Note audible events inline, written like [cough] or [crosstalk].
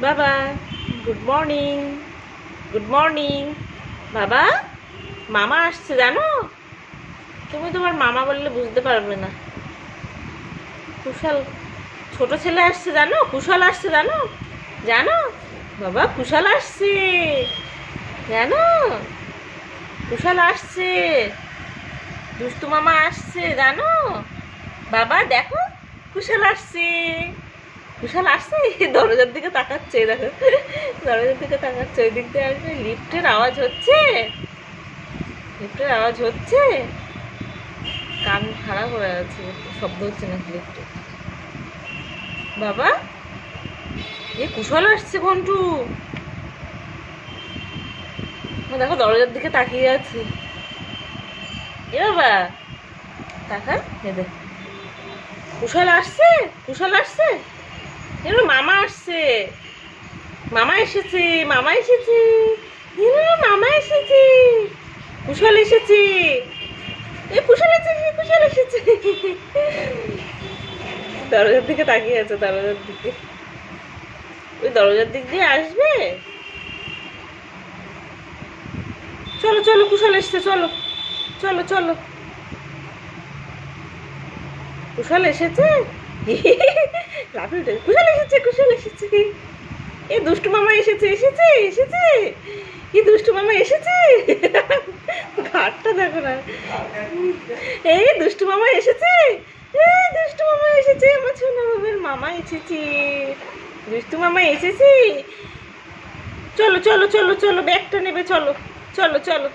বাবা good morning good morning বাবা, মামা আসছে, জানো? তুমি তোমার মামা বললে বুঝতে পারবে না। কুশাল, ছোট ছেলে আসছে, জানো? কুশাল আসছে, জানো? জানো? বাবা, কুশাল আসছে। জানো? কুশাল আসছে। দুষ্টু মামা আসছে, জানো? বাবা, দেখো, কুশাল আসছে। কুশাল আসছে দরজার দিকে তাকাচ্ছে দেখো। দরজার দিকে তাকাচ্ছে ওই দিক দিয়ে আসবে, লিফটের আওয়াজ হচ্ছে। লিফটের আওয়াজ হচ্ছে। কান খারাপ হয়ে আছে শব্দ হচ্ছে না লিফটে? বাবা এ কুশল আসছে ঘন্টু দেখো, দরজার দিকে তাকিয়ে আছে। এ বাবা তাকা এ দেখ। কুশল আসছে কুশল আসছে। এবার মামা আসছে। মামা এসেছে মামা এসেছে। মামা এসেছে। কুশল এসেছে। এ কুশল এসেছে কুশল এসেছে। দরজার দিকে তাকিয়ে আছে, দরজার দিকে। ওই দরজার দিক দিয়ে আসবে? চলো চলো, কুশল এসছে, চলো চলো চলো। কুশল এসেছে? [laughs] কুশল এসেছে কুশল এসেছে। এ দুষ্টু মামা এসেছে এসেছে এসেছে। কি দুষ্টু মামা এসেছে। ঘাটটা দেখো না। এই দুষ্টু মামা এসেছে। এই দুষ্টু মামা এসেছে, আমার ছোট বাবার মামা এসেছে। দুষ্টু মামা এসেছে। চলো চলো চলো চলো, ব্যাগটা নেবে চলো চলো। চলো।